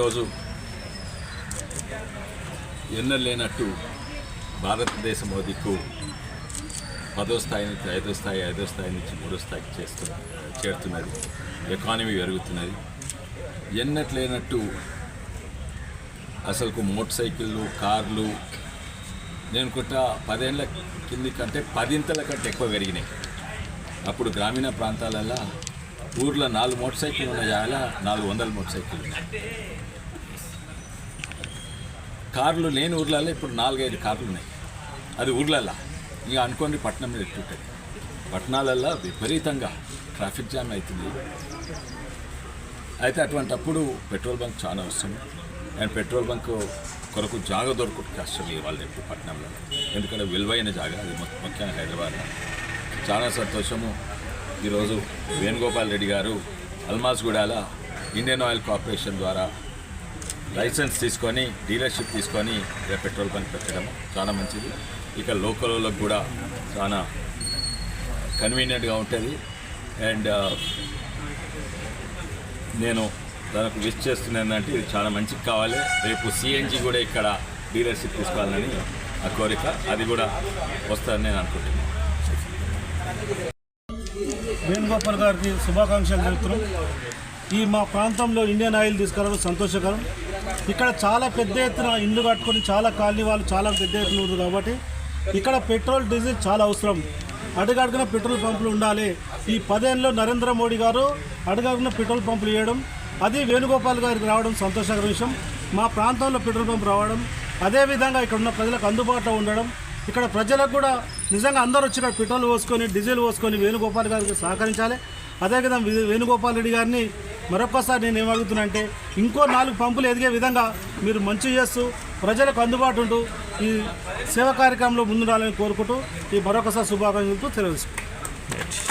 ఈరోజు ఎన్నలేనట్టు భారతదేశం దిక్కు పదో స్థాయి నుంచి ఐదో స్థాయి ఐదో స్థాయి నుంచి మూడో స్థాయికి చేస్తు చేరుతున్నది. ఎకానమీ పెరుగుతున్నది. ఎన్నట్లేనట్టు అసలుకు మోటార్ సైకిళ్ళు కార్లు నేను కొట్ట పదేళ్ళ కింది కంటే పదింతల కంటే ఎక్కువ పెరిగినాయి. అప్పుడు గ్రామీణ ప్రాంతాలలో ఊర్లో నాలుగు మోటార్ సైకిల్ ఉన్న జాగాల నాలుగు వందల మోటార్ సైకిల్ కార్లు లేని ఊర్లలో ఇప్పుడు నాలుగైదు కార్లు ఉన్నాయి. అది ఊర్లల్లో ఇక అనుకోండి పట్టణం మీద ఎట్టుంటుంది పట్టణాలల్లో విపరీతంగా ట్రాఫిక్ జామ్ అవుతుంది. అయితే అటువంటప్పుడు పెట్రోల్ బంక్ చాలా అవసరం. అండ్ పెట్రోల్ బంక్ కొరకు జాగ దొరకదు కష్టం ఇవాళ రేపు పట్టణంలో. ఎందుకంటే విలువైన జాగా అది ముఖ్యంగా హైదరాబాద్లో. చాలా సంతోషము. ఈరోజు వేణుగోపాల్ రెడ్డి గారు అల్మాజ్గూడాల ఇండియన్ ఆయిల్ కార్పొరేషన్ ద్వారా లైసెన్స్ తీసుకొని డీలర్షిప్ తీసుకొని పెట్రోల్ బంక్ పెట్టడం చాలా మంచిది. ఇక లోకల్ కూడా చాలా కన్వీనియంట్గా ఉంటుంది. అండ్ నేను దానికి విష్ చేస్తున్నాను అంటే ఇది చాలా మంచిది కావాలి. రేపు సిఎన్జి కూడా ఇక్కడ డీలర్షిప్ తీసుకోవాలని ఆ కోరిక. అది కూడా వస్తుందని నేను అనుకుంటున్నాను. వేణుగోపాల్ గారికి శుభాకాంక్షలు తెలుపుతున్నాం ఈ మా ప్రాంతంలో ఇండియన్ ఆయిల్ తీసుకురావడం సంతోషకరం. ఇక్కడ చాలా పెద్ద ఎత్తున ఇండ్లు కట్టుకొని చాలా కాలనీ వాళ్ళు చాలా పెద్ద ఎత్తున ఉంది కాబట్టి ఇక్కడ పెట్రోల్ డీజిల్ చాలా అవసరం. అడుగడుగున పెట్రోల్ పంపులు ఉండాలి. ఈ పదేళ్ళలో నరేంద్ర మోడీ గారు అడుగడుగున పెట్రోల్ పంపులు వేయడం అది వేణుగోపాల్ గారికి రావడం సంతోషకర విషయం. మా ప్రాంతంలో పెట్రోల్ పంపు రావడం అదేవిధంగా ఇక్కడ ఉన్న ప్రజలకు అందుబాటులో ఉండడం ఇక్కడ ప్రజలకు కూడా నిజంగా అందరూ వచ్చి ఇక్కడ పెట్రోల్ పోసుకొని డీజిల్ పోసుకొని వేణుగోపాల్ గారికి సహకరించాలి. అదేవిధంగా వేణుగోపాల్ రెడ్డి గారిని మరొకసారి నేను ఏమడుగుతున్నా అంటే ఇంకో నాలుగు పంపులు ఎదిగే విధంగా మీరు మంచి చేస్తూ ప్రజలకు అందుబాటు ఉంటూ ఈ సేవ కార్యక్రమంలో ముందు రావాలని కోరుకుంటూ ఈ మరొకసారి శుభాకాంక్షలతో తెలియజేసుకుంటాం